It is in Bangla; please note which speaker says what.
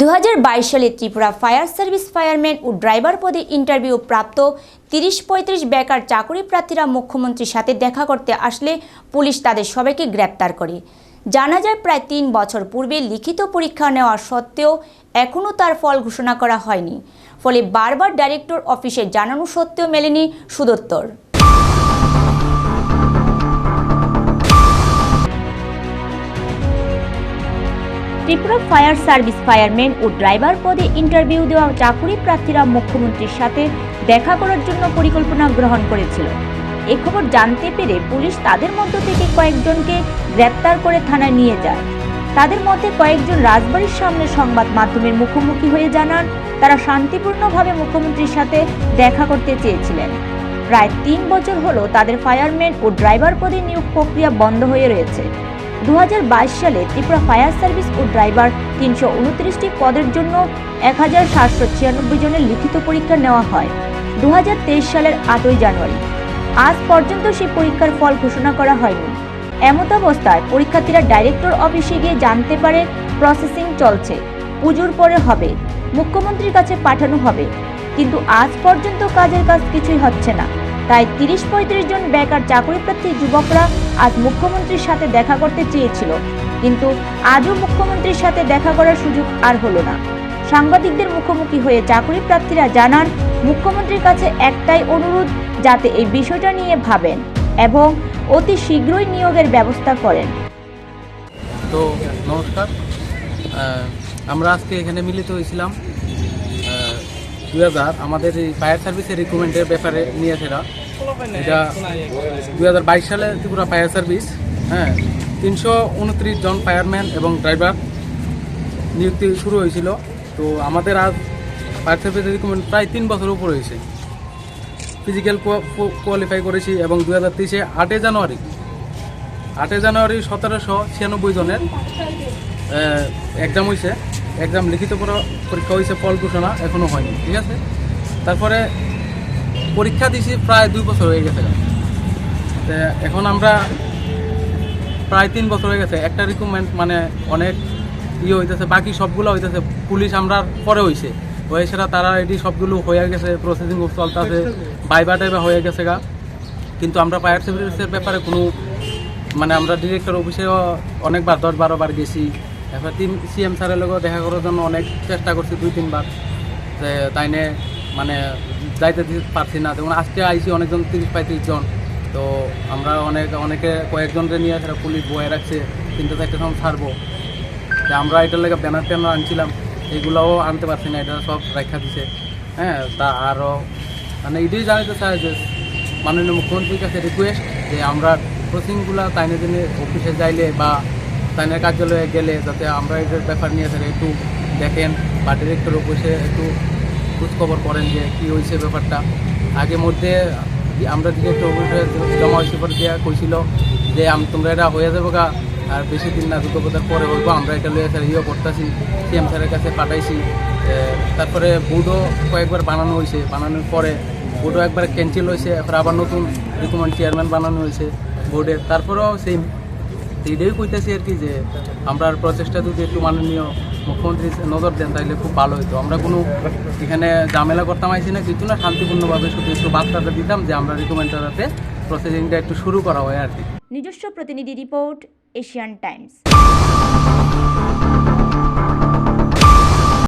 Speaker 1: দু হাজার বাইশ সালে ত্রিপুরা ফায়ার সার্ভিস ফায়ারম্যান ও ড্রাইভার পদে ইন্টারভিউ প্রাপ্ত তিরিশ পঁয়ত্রিশ বেকার চাকরি প্রার্থীরা মুখ্যমন্ত্রীর সাথে দেখা করতে আসলে পুলিশ তাদের সবাইকে গ্রেপ্তার করে। জানা যায়, প্রায় তিন বছর পূর্বে লিখিত পরীক্ষা নেওয়া সত্ত্বেও এখনও তার ফল ঘোষণা করা হয়নি। ফলে বারবার ডাইরেক্টর অফিসে জানানো সত্ত্বেও মেলেনি সুদোত্তর। ত্রিপুরা ফায়ার সার্ভিস ফায়ারম্যান ও ড্রাইভার পদে ইন্টারভিউ দেওয়া চাকুরি প্রার্থীরা মুখ্যমন্ত্রীর সাথে দেখা করার জন্য পরিকল্পনা গ্রহণ করেছিল। এ খবর জানতে পেরে পুলিশ তাদের মধ্য থেকে কয়েকজনকে গ্রেপ্তার করে থানায় নিয়ে যায়। তাদের মধ্যে কয়েকজন রাজবাড়ির সামনে সংবাদ মাধ্যমের মুখোমুখি হয়ে জানান, তারা শান্তিপূর্ণভাবে মুখ্যমন্ত্রীর সাথে দেখা করতে চেয়েছিলেন। প্রায় তিন বছর হলো তাদের ফায়ারম্যান ও ড্রাইভার পদে নিয়োগ প্রক্রিয়া বন্ধ হয়ে রয়েছে। দু হাজার বাইশ সালে ত্রিপুরা ফায়ার সার্ভিস ও ড্রাইভার তিনশো উনত্রিশটি পদের জন্য এক হাজার সাতশো ছিয়ানব্বই জনের লিখিত পরীক্ষা নেওয়া হয় দু হাজার তেইশ সালের আটই জানুয়ারি। আজ পর্যন্ত সেই পরীক্ষার ফল ঘোষণা করা হয়নি। এমত অবস্থায় পরীক্ষার্থীরা ডাইরেক্টর অফিসে গিয়ে জানতে পারে প্রসেসিং চলছে, পুজোর পরে হবে, মুখ্যমন্ত্রীর কাছে পাঠানো হবে, কিন্তু আজ পর্যন্ত কাজের কাজ কিছুই হচ্ছে না। তাই তিরিশ পঁয়ত্রিশ জন বেকার চাকরিপ্রার্থী যুবকরা আজ মুখ্যমন্ত্রীর সাথে দেখা করতে চেয়েছিল। কিন্তু আজও মুখ্যমন্ত্রীর সাথে দেখা করার সুযোগ আর হলো না। সাংবাদিকদের মুখোমুখি হয়ে চাকরি প্রার্থীরা জানান, মুখ্যমন্ত্রীর কাছে একটাই অনুরোধ, যাতে এই বিষয়টা নিয়ে ভাবেন এবং অতি শীঘ্রই নিয়োগের ব্যবস্থা করেন।
Speaker 2: তো নমস্কার। আমরা আজকে এখানে মিলিত হয়েছিলাম। দুই হাজার, আমাদের ফায়ার সার্ভিসের রিক্রুটমেন্টের ব্যাপারে নিয়েছে এরা এটা দুই হাজার বাইশ সালে ত্রিপুরা ফায়ার সার্ভিস হ্যাঁ তিনশো উনত্রিশ জন ফায়ারম্যান এবং ড্রাইভার নিযুক্তি শুরু হয়েছিল। তো আমাদের আজ ফায়ার সার্ভিসের রিক্রুটমেন্ট প্রায় তিন বছর উপর হয়েছে। ফিজিক্যাল কোয়ালিফাই করেছি এবং দু হাজার তেইশে আটই জানুয়ারি আটই জানুয়ারি সতেরোশো ছিয়ানব্বই জনের এক্সাম হয়েছে এক্সাম লিখিত পর- পরীক্ষা হয়েছে ফল ঘোষণা এখনও হয়নি, ঠিক আছে? তারপরে পরীক্ষা দিয়েছি প্রায় দুই বছর হয়ে গেছে। এখন আমরা প্রায় তিন বছর হয়ে গেছে। একটা রিক্রুটমেন্ট মানে অনেক ইয়ে হইতেছে, বাকি সবগুলো হইতেছে। পুলিশ আমরা পরে হয়েছে হয়ে সেটা তারা এটি সবগুলো হয়ে গেছে প্রসেসিং চলতেছে বাইবা টাইবা হয়ে গেছে গা। কিন্তু আমরা ফায়ার সার্ভিসের ব্যাপারে কোনো মানে আমরা ডিরেক্টর অফিসেও অনেকবার দশ বারো বার গেছি। এবার তিন সিএম স্যারের লগেও দেখা করার জন্য অনেক চেষ্টা করছি দুই তিনবার যে তাইনে মানে যাইতে পারছি না। যেমন আজকে আইসি অনেকজন, তিরিশ পঁয়ত্রিশ জন। তো আমরা অনেক, অনেকে, কয়েকজনকে নিয়ে সেটা পুলিশ বয়ে রাখছে। কিন্তু একটা সময় ছাড়বো। যে আমরা এটার লেগে ব্যানার ট্যানার আনছিলাম। এগুলোও আনতে পারছি না, এটা সব রেখা দিছে। হ্যাঁ তা আরও মানে এটাই জানাতে চাই যে মাননীয় মুখ্যমন্ত্রীর কাছে রিকোয়েস্ট যে আমরা প্রসিংগুলো তাইনে দিনে অফিসে যাইলে বা তাইনের কার্যালয়ে গেলে যাতে আমরা এটার ব্যাপার নিয়ে একটু দেখেন, বা ডিরেক্টর অফিসে একটু খোঁজখবর করেন যে কী হয়েছে ব্যাপারটা। আগে মধ্যে আমরা অফিসে জমা হয়েছে পরে দেওয়া কইছিল যে তোমরা এটা হয়ে যাবে গা, আর বেশি দিন না দুর্গাপূজার পরে হইব আমরা এটা লইয়া স্যার ইয়ে করতেছি, সিএম স্যারের কাছে পাঠাইছি। তারপরে বোর্ডও কয়েকবার বানানো হয়েছে বানানোর পরে বোর্ডও একবার ক্যান্সেল হয়েছে এরপর আবার নতুন রিকমেন্ড চেয়ারম্যান বানানো হয়েছে বোর্ডের তারপরেও সেই এটাই কইতেছি আর কি যে আমরা প্রচেষ্টা যদি একটু মাননীয় মুখ্যমন্ত্রী নজর দেন, তাহলে খুব ভালো হতো আমরা কোনো এখানে ঝামেলা করতাম আইছি না, কিছু না, শান্তিপূর্ণভাবে শুধু একটু বার্তাটা দিতাম যে আমরা রিকমেন্ডারাতে প্রসেসিংটা একটু শুরু করা হয় আর কি।
Speaker 1: নিজস্ব প্রতিনিধি রিপোর্ট, এশিয়ান টাইমস।